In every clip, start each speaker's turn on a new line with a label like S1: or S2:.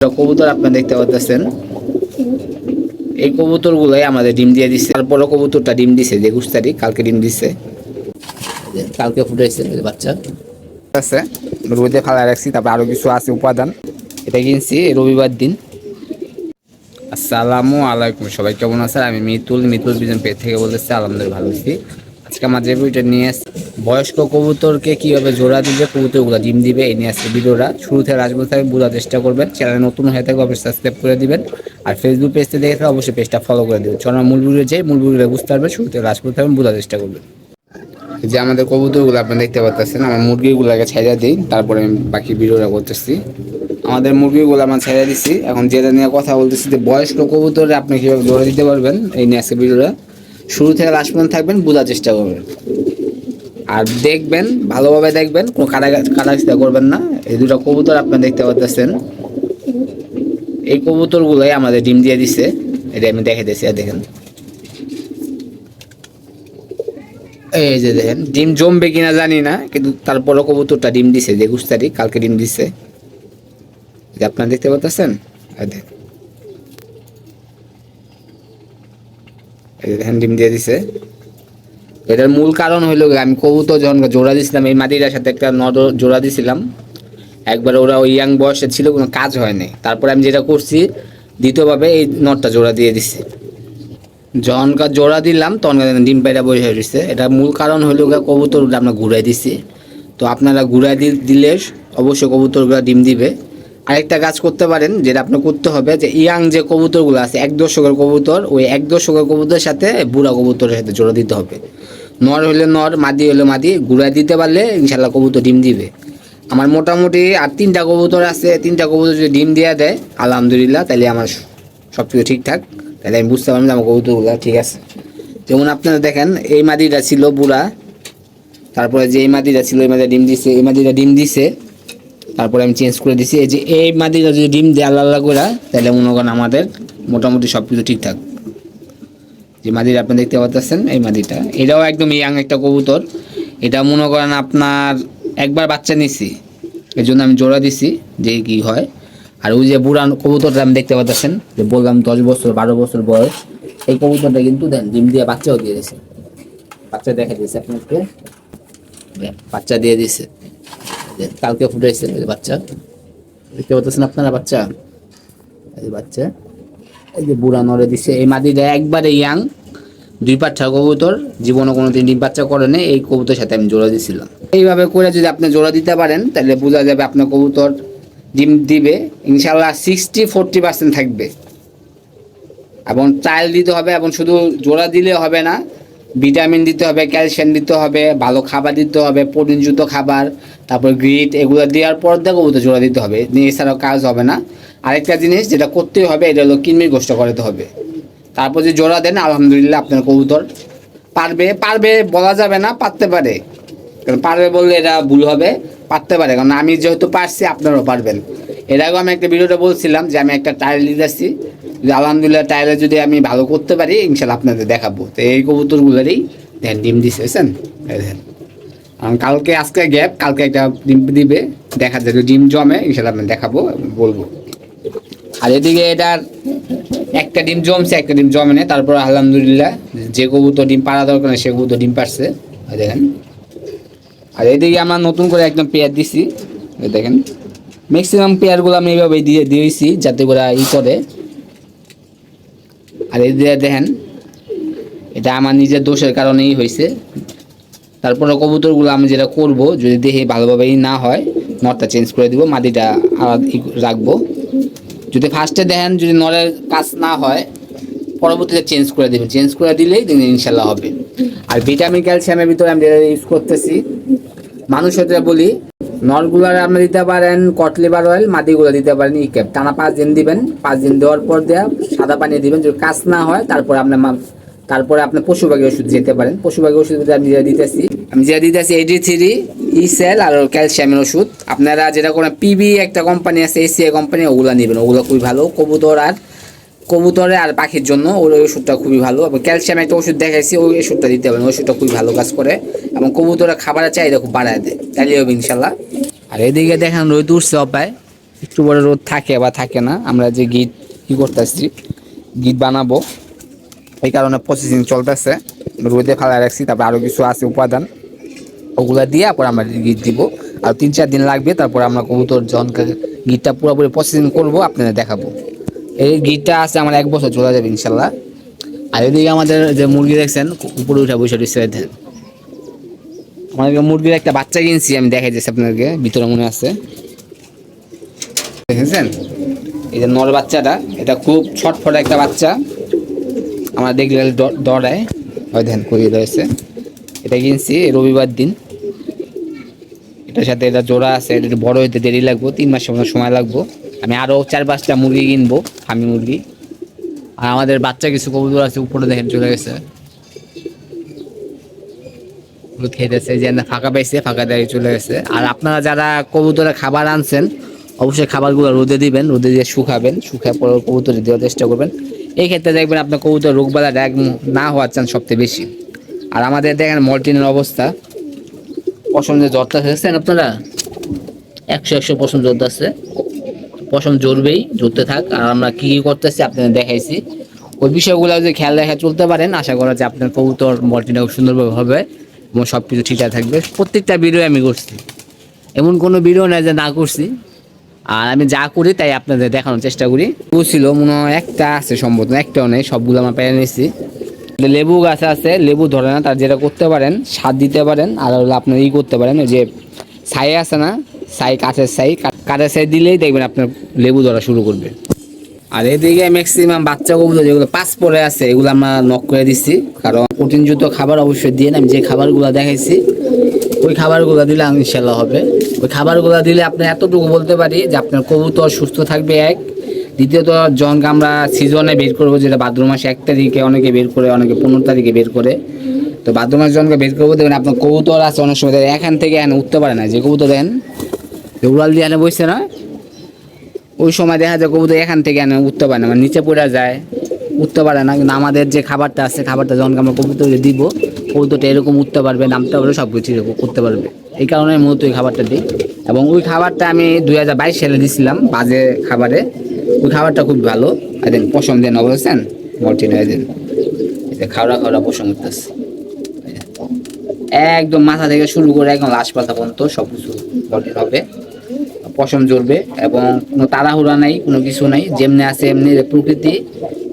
S1: কবুতর আপনারা দেখতে পাচ্ছেন এই কবুতর গুলাই আমাদের ডিম দিয়ে দিচ্ছে তারপরে কবুতরটা ডিম দিছে যে তারিখ, কালকে ডিম দিছে। কালকে ফুটাইছে বাচ্চা। আছে, রোদে ফালা রাখছি, তারপর আরও কিছু আছে, উপাদান। এটা কিনছি রবিবার দিন। আসসালামু আলাইকুম, সবাই কেমন আছেন? আমি মিতুল মিতুল বিজন পেট থেকে বলতেছি, আলহামদুলিল্লাহ ভালো আছি। আজকে আমার যে ভিডিওটা নিয়ে আসছি বয়স্ক কবুতরকে কীভাবে জোড়া দিবে, কবুতরগুলো ডিম দিবে, এই নিয়ে আসছে ভিডিওটা। শুরু থেকে রাজবুল থেকে বোঝার চেষ্টা করবেন চ্যানেল নতুন হয়ে থাকলে অবশ্যই সাবস্ক্রাইব করে দিবেন। আর ফেসবুক পেজতে দেখে থাকলে অবশ্যই পেজটা ফলো করে দেবেন। চলো, মূল ভিডিও যাই, মূল ভিডিও বুঝতে পারবেন শুরু থেকে রাজপুর থাকবেন বোঝার চেষ্টা করবেন যে আমাদের কবুতরগুলো আপনারা দেখতে পাচ্ছেন আমার মুরগিগুলোকে ছেড়ে দিই, তারপরে আমি বাকি ভিডিওটা করতেছি। আমাদের মুরগিগুলো আমরা ছেড়ে দিচ্ছি এখন যেটা নিয়ে কথা বলতেছি যে বয়স্ক কবুতরে আপনি কীভাবে জোড়া দিতে পারবেন, এই নিয়ে আজকে ভিডিওটা। শুরু থেকে লাস্ট পর্যন্ত থাকবেন, বোঝার চেষ্টা করবেন। আর দেখবেন, ভালোভাবে দেখবেন, কোনো কাটা কাটাছিটা করবেন না। এই দুটো কবুতর আপনারা দেখতে পাচ্ছেন এই কবুতরগুলোই আমাদের ডিম দিয়ে দিছে। এটা আমি দেখে দিয়েছি, আর দেখেন। এই যে দেখেন, ডিম জমবে কিনা জানি না, কিন্তু তারপরে কবুতরটা ডিম দিছে যে তারিখ, কালকে ডিম দিছে। আপনারা দেখতে পাচ্ছেন আর দেখেন। দেখেন ডিম দিয়ে দিছে। এটার মূল কারণ হইল আমি কবুতর যখন জোড়া দিছিলাম, এই মাদিরার সাথে একটা নর জোড়া দিছিলাম। একবার ওরা ওই ইয়াং বয়সে ছিল, কোনো কাজ হয়নি তারপরে আমি যেটা করছি, দ্বিতীয়ভাবে এই নটটা জোড়া দিয়ে দিছি। যখনকার জোড়া দিলাম তখনকার ডিম পাইটা বই হয়ে গেছে। এটা মূল কারণ হলো কবুতরগুলো আমরা ঘুরাই দিছি। তো আপনারা ঘুরাই দিলে অবশ্যই কবুতরগুলো ডিম দিবে। আরেকটা কাজ করতে পারেন, যেটা আপনার করতে হবে, যে ইয়াং যে কবুতরগুলো আছে, এক দশকের কবুতর, ওই এক দশকের কবুতরের সাথে বুড়া কবুতরের সাথে জোড়া দিতে হবে। নর হলে নর, মাদি হলে মাদি ঘুরাই দিতে পারলে ইনশাল্লাহ কবুতর ডিম দিবে। আমার মোটামুটি আর তিনটা কবুতর আছে, তিনটা কবুতর যদি ডিম দেওয়া দেয়, আলহামদুলিল্লাহ, তাহলে আমার সব কিছু ঠিকঠাক। তাহলে আমি বুঝতে পারলাম যে আমার কবুতরগুলো ঠিক আছে। যেমন আপনারা দেখেন, এই মাদিটা ছিল বুড়া, তারপরে যে এই মাদিটা ছিল, এই মাদিটা ডিম দিছে, এই মাদিটা ডিম দিছে তারপরে আমি চেঞ্জ করে দিছি। এই যে এই মাদিটা যদি ডিম দেয় আল্লাহ আল্লাহ করে তাহলে মনে করেন আমাদের মোটামুটি সব কিছু ঠিকঠাক। যে মাদিটা আপনি দেখতে পাচ্ছেন এই মাদিটা এটাও একদম ইয়াং একটা কবুতর। এটা মনে করেন আপনার একবার বাচ্চা নিছি এর জন্য আমি জোড়া দিছি, যে কি হয়। আর ওই যে বুড়ান কবুতরটা আমি দেখতে পাচ্ছেন যে বললাম দশ বছর, বারো বছর বয়স, এই কবুতরটা কিন্তু দেন, ডিম দিয়ে বাচ্চাও দিয়ে দিয়েছে। বাচ্চা দেখা দিয়েছে আপনাকে। বাচ্চা দিয়ে যে কালকে যে বাচ্চা। দেখতে পাচ্ছেন আপনারা বাচ্চা? এই বাচ্চা। এই যে বুড়া নড়ে দিছে। এই মাদিটা একবারে ইয়াং দুই পাঁচটা কবুতর জীবনে কোনো দিন বাচ্চা করে নেই। এই কবুতর সাথে আমি জোড়া দিছিলাম। এইভাবে করে যদি আপনি জোড়া দিতে পারেন, তাহলে বোঝা যাবে আপনার কবুতর ডিম দিবে। ইনশাল্লাহ সিক্সটি ফোরটি পার্সেন্ট থাকবে। এবং ট্রায়াল দিতে হবে এবং শুধু জোড়া দিলে হবে না ভিটামিন দিতে হবে, ক্যালসিয়াম দিতে হবে, ভালো খাবার দিতে হবে প্রোটিনযুক্ত খাবার, তারপর গ্রিট এগুলো দেওয়ার পর দিয়ে কবুতর জোড়া দিতে হবে এছাড়াও কাজ হবে না। আরেকটা জিনিস যেটা করতেই হবে, এটা হলো কিনমির গোষ্ঠ করাতে হবে। তারপর যে জোড়া দেন, আলহামদুলিল্লাহ আপনার কবুতর পারবে পারবে বলা যাবে না, পারতে পারে। কারণ পারবে বললে এটা ভুল হবে, পারতে পারে। কারণ আমি যেহেতু পারছি, আপনারাও পারবেন। এর আগেও আমি একটা ভিডিওটা বলছিলাম যে আমি একটা টায়ার যে আলহামদুলিল্লাহ টায়ারে যদি আমি ভালো করতে পারি ইনশাল্লাহ আপনাদের দেখাবো। তো এই কবুতরগুলোরই দেন ডিম দিছে, বুঝছেন? কালকে, আজকে গ্যাপ, কালকে একটা ডিম দিবে, দেখা যদি ডিম জমে ইনশাল্লাহ আমি দেখাবো, বলব। আর এদিকে এটার একটা ডিম জমছে, একটা ডিম জমে নেই, তারপর আলহামদুলিল্লাহ যে কবুতর ডিম পাড়া দরকার সে কবুতর ডিম পারছে দেখেন। আর এদিকে আমরা নতুন করে একদম পেয়ার দিছি দেখেন। ম্যাক্সিমাম পেয়ারগুলো আমি এইভাবে দিয়ে দিয়েছি, যাতে করে ই করে। আর এদিকে দেখেন, এটা আমার নিজের দোষের কারণেই হয়েছে। তারপরে কবুতরগুলো আমি যেটা করব, যদি দেহে ভালোভাবেই না হয়, নটটা চেঞ্জ করে দিব, মাটিটা রাখব। যদি ফার্স্টে দেখেন যদি নরের কাজ না হয়, পরবর্তীতে চেঞ্জ করে দেবেন। চেঞ্জ করে দিলেই ইনশাল্লাহ হবে। আর ভিটামিন ক্যালসিয়ামের ভিতরে আমি যেটা ইউজ করতেছি মানুষ হতে বলি নলগুলার আপনি দিতে পারেন কটলিভার অয়েল মাটিগুলো দিতে পারেন ই ক্যাপ টানা পাঁচ দিন দিবেন, পাঁচ দিন দেওয়ার পর দেওয়া সাদা পানি দিবেন। যদি কাজ না হয়, তারপর আপনার তারপরে আপনি পশুপাখি ওষুধ যেতে পারেন। পশুপাখি ওষুধ আমি যেটা দিতেছি, আমি যেটা দিতেছি এইটি থ্রি ই সেল আর ক্যালসিয়ামের ওষুধ। আপনারা যেটা কোনো পিবি একটা কোম্পানি আছে এসিআই কোম্পানি ওগুলো নেবেন। ওগুলো খুবই ভালো। কবুতর আর কবুতরে আর পাখির জন্য ওই ওষুধটা খুবই ভালো। এবং ক্যালসিয়াম একটা ওষুধ দেখাইছি, ওই ওষুধটা দিতে হবে ওষুধটা খুবই ভালো কাজ করে। এবং কবুতরের খাবারের চাহিদা খুব বাড়ায় দেয় তাহলে হবে ইনশাল্লাহ আর এদিকে দেখেন রোদ উঠছে অপায়, একটু বড় রোদ থাকে বা থাকে না, আমরা যে গিট কি করতেছি, গিট বানাবো। এই কারণে প্রসেসিং চলতেছে, রোদে ফেলা রাখছি, তারপর আরও কিছু আছে উপাদান। ওগুলা দিয়ে পর আমরা গিট দিব। আর তিন চার দিন লাগবে, তারপর আমরা কবুতর জনকে গিটটা পুরোপুরি প্রসেসিং করব, আপনাদের দেখাবো। এই গিটটা আছে আমার এক বছর, চলে যাবে ইনশাল্লাহ। আর এদিকে আমাদের যে মুরগি দেখছেন, উপরে উঠে বসে রয়েছে দেন আমাদের মুরগির একটা বাচ্চা কিনছি, আমি দেখাই দিচ্ছি আপনাদেরকে, ভিতরে মনে আছে। দেখেছেন? এই যে নর বাচ্চাটা, এটা খুব ছটফট একটা বাচ্চা। আমরা দেখলে ডরায় হয় ধ্যান করিয়ে রয়েছে এটা কিনছি রবিবার দিন। এটার সাথে এটা জোড়া আছে, এটা বড় হইতে দেরি লাগবে, তিন মতো সময় লাগবে। আমি আরও চার পাঁচটা মুরগি কিনবো, ফার্মি মুরগি। আর আমাদের বাচ্চা কিছু কবুতর আছে, উপরে দেখেন চলে গেছে। খেতেছে, যে ফাঁকা পাইছে, ফাঁকা দিয়ে চলে গেছে। আর আপনারা যারা কবুতরে খাবার আনছেন, অবশ্যই খাবারগুলো রোদে দিবেন, রোদে দিয়ে শুকাবেন, শুকায় পরে কবুতরে দেওয়ার চেষ্টা করবেন। এই ক্ষেত্রে দেখবেন আপনার কবুতর রোগবালাটা এক না হওয়ার চান্স সবচেয়ে বেশি। আর আমাদের দেখেন মল্টিনের অবস্থা। যে জ্বরটা হয়েছেন আপনারা? একশো একশো পছন্দ জ্বর আছে। পশম জ্বরবেই জ্বরতে থাক। আর আমরা কী কী করতেছি আপনাদের দেখাইছি। ওই বিষয়গুলো যদি খেয়াল রেখে চলতে পারেন, আশা করা যে আপনার কবুতর মলটিটা খুব সুন্দরভাবে হবে এবং সব কিছু ঠিকঠাক থাকবে। প্রত্যেকটা ভিডিও আমি করছি। এমন কোনো ভিডিও নাই যে না করছি। আর আমি যা করি তাই আপনাদের দেখানোর চেষ্টা করি। ছিল, মনে হয় একটা আছে সম্ভবত একটাও নেই, সবগুলো আমরা পেয়ে নিয়েছি লেবু গাছ আছে, লেবু ধরে না, তার যেটা করতে পারেন স্বাদ দিতে পারেন, আর হলো আপনার ই করতে পারেন, ওই যে ছাই আছে না, ছাই, কাঠের ছাই কা- সাইড দিলেই দেখবেন আপনার লেবু ধরা শুরু করবে। আর এদিকে ম্যাক্সিমাম বাচ্চা কবুতর যেগুলো পাঁচ পরে আছে, এগুলো আমরা নক করে দিচ্ছি। কারণ প্রোটিনযুক্ত খাবার অবশ্যই দিয়ে আমি যে খাবারগুলো দেখাইছি, ওই খাবারগুলো দিলে ইনশাল্লাহ হবে। ওই খাবারগুলো দিলে আপনি এতটুকু বলতে পারি যে আপনার কবুতর সুস্থ থাকবে, এক। দ্বিতীয়ত জনকে আমরা সিজনে বের করব, যেটা ভাদ্র মাসে এক তারিখে অনেকে বের করে, অনেকে পনেরো তারিখে বের করে। তো ভাদ্র মাস জনকে বের করব, দেখবেন আপনার কবুতর আছে, অনেক সময় এখান থেকে এখানে উঠতে পারে না, যে কবুতর দেন উড়াল দিয়ে এনে বসছে না, ওই সময় দেখা যায় কবুতর এখান থেকে এনে উঠতে পারে না মানে নিচে পড়ে যায়, উঠতে পারে না। কিন্তু আমাদের যে খাবারটা আছে, খাবারটা যখন আমরা কবুতরকে দিব, কবুতরটা এরকম উঠতে পারবে, নামতে পারবে সব কিছু এরকম করতে পারবে। এই কারণে মূলত ওই খাবারটা দিই। এবং ওই খাবারটা আমি দুই হাজার বাইশ সালে দিয়েছিলাম বাজে খাবারে। ওই খাবারটা খুব ভালো। এদিন পশম দেন। অবশ্যেন মল্টিন এদিন খাওয়া খাওয়া পশম উঠতেছে। একদম মাথা থেকে শুরু করে একদম লাশ পাতা পর্যন্ত সব কিছু মল্টিন হবে। পশম জ্বলবে এবং কোনো তাড়াহুড়া নাই, কোনো কিছু নাই, যেমনি আছে এমনি প্রকৃতি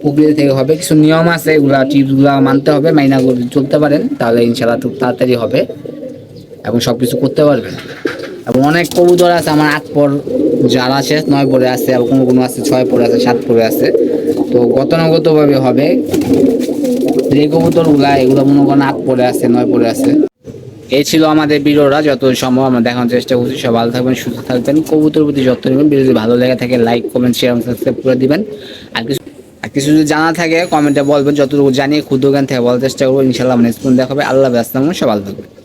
S1: প্রকৃতি থেকে হবে। কিছু নিয়ম আছে, এগুলা টিপসগুলো মানতে হবে, মাইনা চলতে পারেন, তাহলে ইনশাল্লাহ খুব তাড়াতাড়ি হবে এবং সব কিছু করতে পারবেন। এবং অনেক কবুতর আছে, আমার আট পর যারা আছে, নয় পরে আছে, এবং কোনো কোনো আছে, ছয় পরে আছে, সাত পরে আছে। তো গতানুগতভাবে হবে। যে কবুতরগুলা, এগুলো মনে করেন আট পরে আছে, নয় পরে আছে। এই ছিল আমাদের ভিডিওটা যত সম্ভব আমরা দেখানোর চেষ্টা করছি। সব ভালো থাকবেন, সুস্থ থাকবেন কবুতর প্রতি যত্ন নেবেন, ভিডিও ভালো লেগে থাকে লাইক কমেন্ট শেয়ার সাবস্ক্রাইব করে দিবেন। আর কিছু আর কিছু যদি জানা থাকে কমেন্টে বলবেন, যতটুকু জানিয়ে ক্ষুদ্র জ্ঞান থেকে বলার চেষ্টা করব। ইনশাল্লাহ নেক্সট দেখা হবে আল্লাহ ব্যস্ত সব ভালো থাকবেন।